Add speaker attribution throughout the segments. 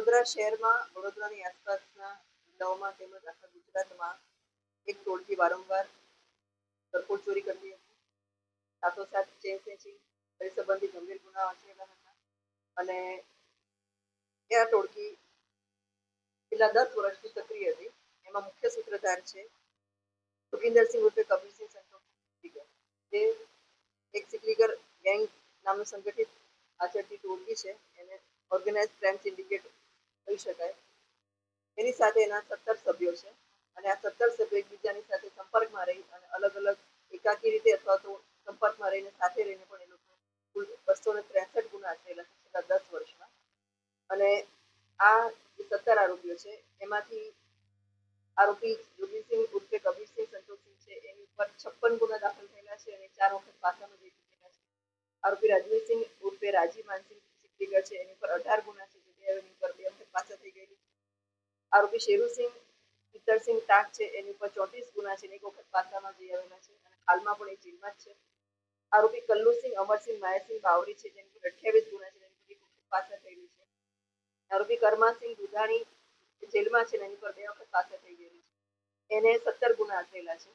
Speaker 1: વડોદરા શહેરમાં, વડોદરાની આસપાસના જિલ્લાઓમાં તેમજ આખા ગુજરાતમાં એક ટોળકી વારંવાર સરકોટ ચોરી કરતી હતી. સાથોસાથ ચેન કરી સંબંધિત ગંભીર ગુના આચરેલા હતા અને એ આ ટોળકી છેલ્લા દસ વર્ષથી સક્રિય હતી. એમાં મુખ્ય સૂત્રધાર છે સુખિન્દરસિંહ ઉર્ફે કબીરસિંહ સંતોષ જે એક સિકલીગર ગેંગ નામનું સંગઠિત આચરતી ટોળકી છે. એને ઓર્ગેનાઇઝ ક્રાઇમ સિન્ડિકેટ કહી શકાય. એની સાથે એના સત્તર સભ્યો છે અને આ સત્તર સભ્યો એકબીજાની સાથે સંપર્કમાં રહી અને અલગ અલગ એકાકી રીતે અથવા તો સંપર્કમાં રહીને સાથે રહીને પણ એ લોકો કુલ બસો ને ત્રેસઠ ગુના આચરેલા છે છેલ્લા દસ વર્ષમાં. અને આ સત્તર આરોપીઓ છે, એમાંથી આરોપી જોગીસિંહ ઉર્ફે કબીરસિંહ સંતોષસિંહ છે, એની ઉપર છપ્પન ગુના દાખલ થયેલા છે અને ચાર વખત પાસામાં જઈ ચૂકેલા છે. આરોપી રાજવીરસિંહ ઉર્ફે રાજી માનસિંહ છે, એની પર અઢાર ગુના છે જે બે એની પર બે વખત પાછા થઈ ગયેલી છે આરોપી શેરુસિંહ પિત્તરસિંહ ટાક છે, એની ઉપર ચોત્રીસ ગુના છે એક વખત પાસામાં જઈ આવેલા છે અને હાલમાં પણ એ જેલમાં જ છે. આરોપી કલ્લુસિંહ, અમરસિંહ, માયાસિંહ બાવરી છે, જેની પર અઠ્યાવીસ ગુના છે એની પર એક વખત પાછા થયેલી છે. આરોપી કરમાસિંહ દુધાણી જેલમાં છે એની પર બે વખત પાછા થઈ ગયેલી છે. એને સત્તર ગુના થયેલા છે.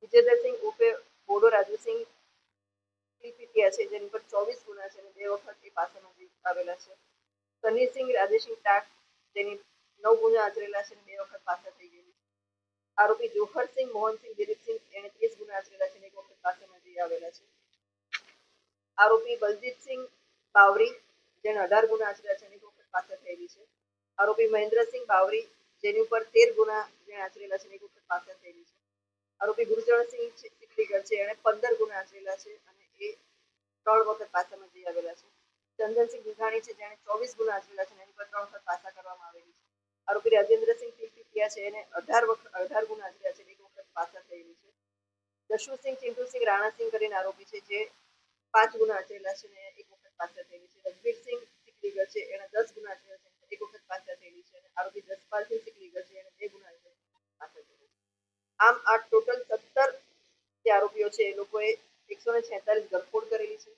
Speaker 1: વિજેન્દ્રસિંહ ઉપે બોડો રાજુસિંહ પીપીટીયા છે, જેની પર ચોવીસ ગુના છે અને બે વખત એ પાસામાં આવેલા છે. સનીસિંહ રાજેસિંહ ટાક જેની નવ ગુના આચરેલા છે અને બે વખત પાછા થઈ ગયેલી છે. આરોપી જોહરસિંહ, મોહનસિંહ, દિલીપસિંહ એને ત્રીસ ગુના આચરેલા છે એક વખત પાછા જઈ આવેલા છે. આરોપી બલજીતસિંહ બાવરી જેને અઢાર ગુના આચર્યા છે એક વખત પાછા થયેલી છે. આરોપી મહેન્દ્રસિંહ બાવરી, જેની ઉપર તેર ગુના જેણે આચરેલા છે એક વખત પાછા થયેલી છે. આરોપી ગુરુચરણસિંહ સિકલીગર છે, એણે પંદર ગુના આચરેલા છે અને એ ત્રણ વખત પાસામાં જઈ આવેલા છે. ચંદનસિંહ ગુઘાણી છે, જેણે ચોવીસ ગુના આચરેલા છે એની પર ત્રણ વખત પાછા કરવામાં આવેલી છે. આરોપી રાજેન્દ્રસિંહ પીપીટીયા છે એને અઢાર વખત અઢાર ગુના આચર્યા છે એક વખત પાછા થયેલી છે. જશુસિંહ ચિંટુસિંહ, રાણાસિંહ કરીને આરોપી છે જે પાંચ ગુના આચરેલા છે અને એક વખત પાછા થયેલી છે. રઘબીરસિંહ સિકલીગર છે, એને દસ ગુના આચરેલા છે એક વખત પાછા થયેલી છે અને આરોપી જસપાલસિંહ સિકલીગર છે, એને બે ગુના પાછા થયેલી છે. આમ આ ટોટલ સત્તર જે આરોપીઓ છે એ લોકોએ એકસો ને છેતાલીસ ગરફોડ કરેલી છે,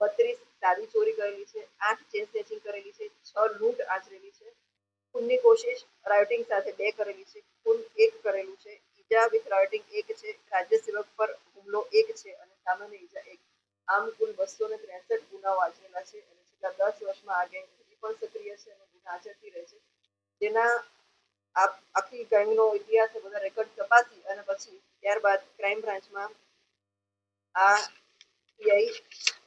Speaker 1: બત્રીસ દાદી ચોરી કરેલી છે, આઠ ચેન સ્નેચિંગ કરેલી છે, છ લૂંટ આચરેલી છે ખૂનની કોશિશ રાયોટિંગ સાથે બે કરેલી છે. ખૂન એક કરેલું છે. ઈજા વિથ રાયોટિંગ એક છે. રાજ્ય સેવક પર હુમલો એક છે અને સામાન્ય ઈજા એક. આમ કુલ બસો ને ત્રેસઠ ગુનાઓ આચરેલા છે અને છેલ્લા દસ વર્ષમાં આ ગેંગ હજી પણ સક્રિય છે અને ગુના આચરતી રહે છે. જેના આખી ગેંગનો ઇતિહાસ બધા રેકોર્ડ તપાસી અને પછી ત્યારબાદ ક્રાઇમ બ્રાન્ચમાં આ પીઆઈ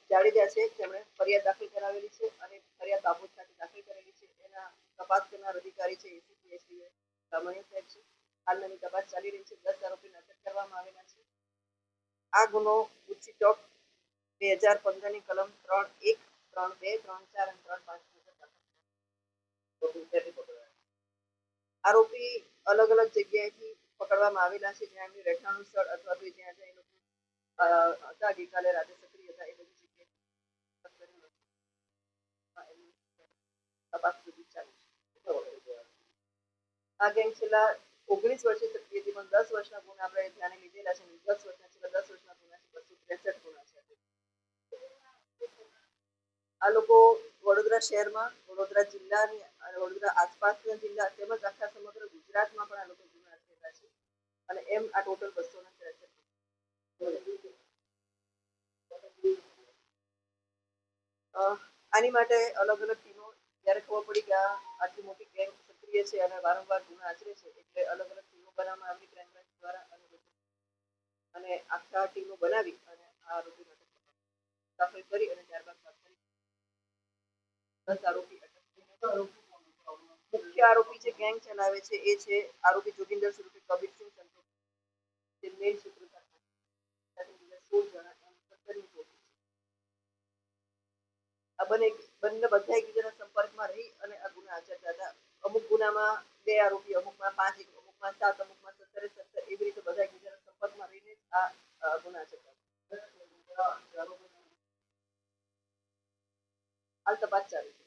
Speaker 1: જાડેજા છે. તેમણે ફરિયાદ દાખલ કરાવેલી છે અને ફરિયાદ બાબત સાથે દાખલ કરેલી છે. એના તપાસ કરનાર અધિકારી છે એસીપી એસડીએ સાહેબ છે. હાલ તપાસ ચાલી રહી છે. દસ આરોપીને અટક કરવામાં આવેલા છે. આ ગુનો ઉચ્ચી ચોક બે હજાર પંદરની કલમ ત્રણ એક, ત્રણ બે, ત્રણ ચાર અને ત્રણ પાંચ. આરોપી અલગ અલગ જગ્યાએથી પકડવામાં આવેલા છે. જ્યાં એમની રહેઠાણનું સ્થળ અથવા તો જ્યાં જ્યાં એ લોકો હતા. ગઈકાલે રાતે સક્રિય હતા એ ઓગણીસ વર્ષે દસ વર્ષના ગુના આપણે ધ્યાને લીધેલા છે દસ આ લોકો વડોદરા શહેરમાં, વડોદરા જિલ્લાની વડોદરા આસપાસના જિલ્લા તેમજ આખા સમગ્ર ગુજરાતમાં પણ આ લોકો ગુના થયેલા છે. અને એમ આ ટોટલ બસો ને ત્રેસઠ આની માટે અલગ અલગ ટીમો જ્યારે ખબર પડી કે આટલી મોટી ગેંગ સક્રિય છે અને વારંવાર ગુના આચરે છે, એટલે અલગ અલગ ટીમો બનાવવામાં આવી ક્રાઇમ બ્રાન્ચ દ્વારા અને અને આખા ટીમો બનાવી અને આ આરોપીને દાખલ કરી અને ત્યારબાદ દસ આરોપી મુખ્ય આરોપી જે ગેંગ ચલાવે છે, એ છે આરોપી જોગિંદર સ્વરૂપે કબીરસિંહ સંતોષ જે મેઇન સૂત્રધાર સોળ જણા એમ. આ બંને બંને બધા એકબીજાના સંપર્કમાં રહી અને આ ગુના આચરતા હતા. અમુક ગુનામાં બે આરોપી, અમુકમાં પાંચ અમુકમાં સાત, અમુકમાં સત્તરે સત્તર, એવી રીતે બધા એકબીજાના સંપર્કમાં રહીને આ ગુના આચરતા હાલ તપાસ ચાલુ